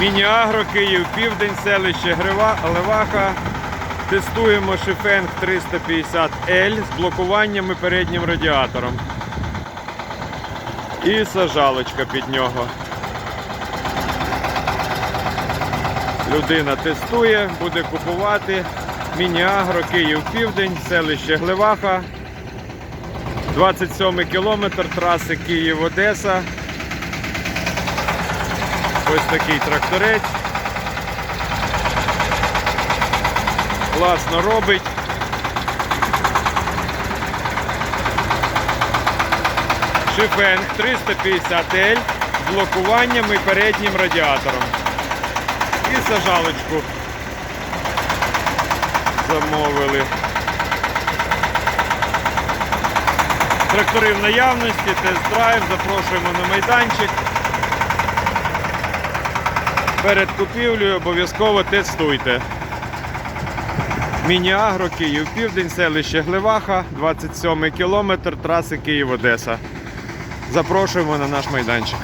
Міні-агро, Київ, Південь, селище Грива, Леваха. Тестуємо Шифенг 350L з блокуванням і переднім радіатором. І сажалочка під нього. Людина тестує, буде купувати. Міні-агро, Київ, Південь, селище Глеваха. 27 кілометр траси Київ-Одеса. Ось такий тракторець. Класно робить. Шифенг 350L з блокуванням і переднім радіатором. І сажалочку замовили. Трактори в наявності, тест-драйв, запрошуємо на майданчик. Перед купівлею обов'язково тестуйте. Міні-агро, Київ, Південь, селище Глеваха, 27 кілометр траси Київ-Одеса. Запрошуємо на наш майданчик.